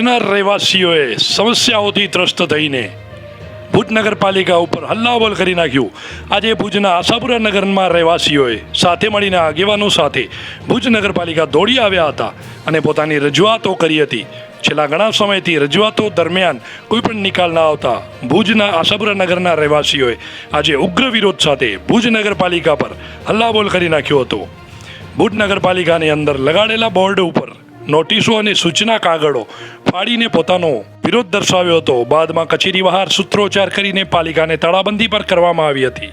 ભુજના રહેવાસીઓએ સમસ્યાઓથી ત્રસ્ત થઈને ભુજ નગરપાલિકા ઉપર હલ્લાબોલ કરી નાખ્યું આજે ભુજના આશાપુરા નગરમાં રહેવાસીઓએ સાથે મળીને આગેવાનો સાથે ભુજ નગરપાલિકા દોડી આવ્યા હતા અને પોતાની રજૂઆતો કરી હતી છેલ્લા ઘણા સમયથી રજૂઆતો દરમિયાન કોઈ પણ નિકાલ ના આવતા ભુજના આશાપુરા નગરના રહેવાસીઓએ આજે ઉગ્ર વિરોધ સાથે ભુજ નગરપાલિકા પર હલ્લાબોલ કરી નાખ્યો હતો. ભુજ નગરપાલિકાની અંદર લગાડેલા બોર્ડ ઉપર નોટિસો અને સૂચના કાગળો ફાડીને પોતાનો વિરોધ દર્શાવ્યો હતો. બાદમાં કચેરી બહાર સૂત્રોચ્ચાર કરીને પાલિકાને તાળાબંધી પર કરવામાં આવી હતી.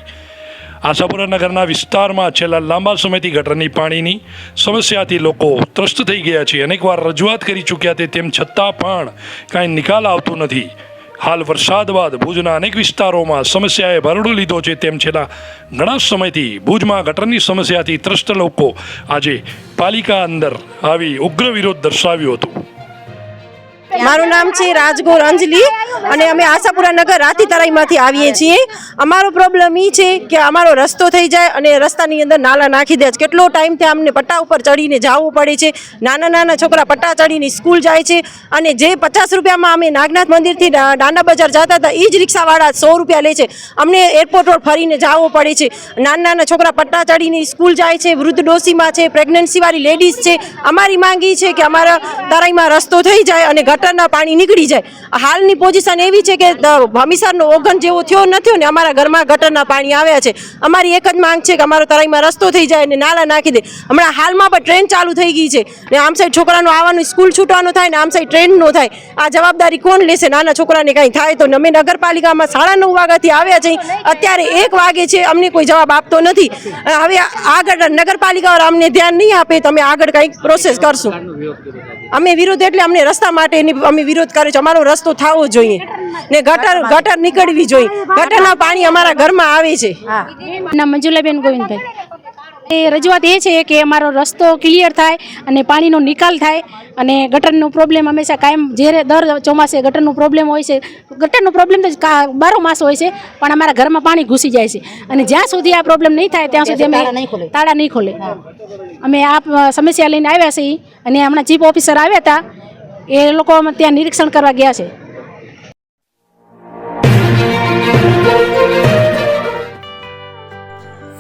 આશાપુરા નગરના વિસ્તારમાં છેલ્લા લાંબા સમયથી ગટરની પાણીની સમસ્યાથી લોકો ત્રસ્ત થઈ ગયા છે. અનેકવાર રજૂઆત કરી ચૂક્યા તે તેમ છતાં પણ કાંઈ નિકાલ આવતો નથી. હાલ વરસાદ બાદ ભુજના અનેક વિસ્તારોમાં સમસ્યાએ ભરડો લીધો છે તેમ છેલ્લા ઘણા સમયથી ભુજમાં ગટરની સમસ્યાથી ત્રસ્ત લોકો આજે પાલિકા અંદર આવી ઉગ્ર વિરોધ દર્શાવ્યો હતો. મારું નામ છે રાજગોર અંજલી અને અમે આશાપુરા નગર રાતી તરાઈમાંથી આવીએ છીએ. અમારો પ્રોબ્લેમ એ છે કે અમારો રસ્તો થઈ જાય અને રસ્તાની અંદર નાલા નાખી દે કેટલો ટાઈમ ત્યાં અમને પટ્ટા ઉપર ચડીને જવું પડે છે. નાના નાના છોકરા પટ્ટા ચડીને સ્કૂલ જાય છે અને જે પચાસ રૂપિયામાં અમે નાગનાથ મંદિરથી દાંડા બજાર જતા હતા એ જ રિક્ષાવાળા સો રૂપિયા લે છે. અમને એરપોર્ટ રોડ ફરીને જવું પડે છે. નાના નાના છોકરા પટ્ટા ચડીને સ્કૂલ જાય છે, વૃદ્ધ ડોસીમાં છે પ્રેગ્નન્સીવાળી લેડીઝ છે. અમારી માંગી છે કે અમારા તરાઈમાં રસ્તો થઈ જાય અને ગટરના પાણી નીકળી જાય. હાલની પોઝિશન એવી છે કે હમીસરનો ઓગન જેવો થયો નથી ને અમારા ઘરમાં ગટરના પાણી આવ્યા છે. અમારી એક જ માંગ છે કે અમારો તરાઈમાં રસ્તો થઈ જાય અને નાલા નાખી દે. હમણાં હાલમાં પણ ટ્રેન ચાલુ થઈ ગઈ છે. ને આમ સાઈડ છોકરાનું આવવાનું સ્કૂલ છૂટવાનું થાય ને આમ સાઈડ ટ્રેન નો થાય. આ જવાબદારી કોણ લેશે? નાના છોકરાને કાંઈ થાય તો અમે નગરપાલિકામાં સાડા નવ વાગ્યાથી આવ્યા છે. અત્યારે એક વાગે છે, અમને કોઈ જવાબ આપતો નથી. હવે આગળ નગરપાલિકા અમને ધ્યાન નહીં આપે, તમે આગળ કંઈક પ્રોસેસ કરશું. અમે વિરોધ એટલે અમને રસ્તા માટે અમે વિરોધ કરે છે. અમારો રસ્તો થવો જોઈએ. ને ગટર ગટર નીકળવી જોઈએ. ગટરના પાણી અમારા ઘરમાં આવે છે. મંજુલાબેન ગોવિંદભાઈ. એ રજૂઆત એ છે કે અમારો રસ્તો ક્લિયર થાય અને પાણીનો નિકાલ થાય અને ગટરનો પ્રોબ્લેમ હંમેશા કાયમ જ્યારે દર ચોમાસે ગટરનો પ્રોબ્લેમ હોય છે ગટરનો પ્રોબ્લેમ તો બારો માસ હોય છે પણ અમારા ઘરમાં પાણી ઘૂસી જાય છે. અને જ્યાં સુધી આ પ્રોબ્લેમ નહીં થાય ત્યાં સુધી અમે તાળા નહીં ખોલે. અમે આ સમસ્યા લઈને આવ્યા છીએ અને હમણાં ચીફ ઓફિસર આવ્યા હતા એ લોકો ત્યાં નિરીક્ષણ કરવા ગયા છે.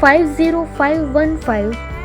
five zero five one five